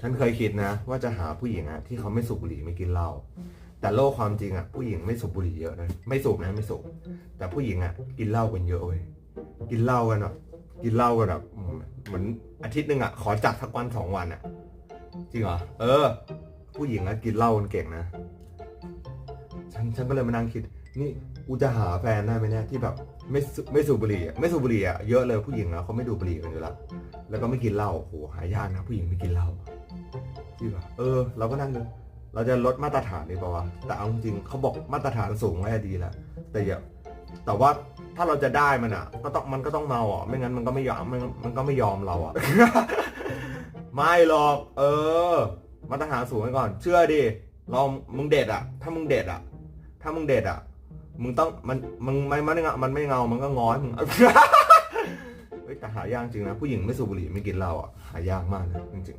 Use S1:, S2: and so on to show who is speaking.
S1: ฉันเคยคิดนะ ว่าจะหาผู้หญิงอะที่เขาไม่สูบบุหรี่ไม่กินเหล้าแต่โลกความจริงอะผู้หญิงไม่สูบบุหรี่เยอะนะไม่สูบนะไม่สูบแต่ผู้หญิงอะกินเหล้ากันเยอะเว้ยกินเหล้ากันแบบกินเหล้ากันแบบเหมือนอาทิตย์หนึ่งอะขอจัดสักวันสองวันอะจริงเหรอเออ ผู้หญิงอะกินเหล้ากันเก่งนะ ฉันฉันก็เลยมานั่งคิด นี่กูจะหาแฟนได้ไหมเนี่ยที่แบบไม่สูไม่สูบบุหรี่อะไม่สูบบุหรี่อะเยอะเลยผู้หญิงอะเขาไม่ดูดบุหรี่กันอยู่แล้วแล้วก็ไม่กินเหล้าโอ้โหหายากนะผู้หญิงไม่กินเหล้าจริงเหรอเออ เราก็นั่งดูเราจะลดมาตรฐานดีป่าวะแต่เอาจริงเขาบอกมาตรฐานสูงไว้ดีแล้วแต่อย่าแต่ว่าถ้าเราจะได้มันอะ ก็ต้องมันก็ต้องเมาอะไม่งั้นมันก็ไม่ยอมมันมันก็ไม่ยอมเราอะ ไม่หรอก เออ มาตรฐานสูงไว้ก่อน เชื่อดิเรามึงเด็ดอะ ถ้ามึงเด็ดอะ ถ้ามึงเด็ดอะ มึงต้องมันมึงไม่มันไม่เงามันไม่เงา มันก็งอนมึง เฮ้ยแต่หายากจริงนะ ผู้หญิงไม่สูบบุหรี่ไม่กินเหล้าอะหายากมากนะจริง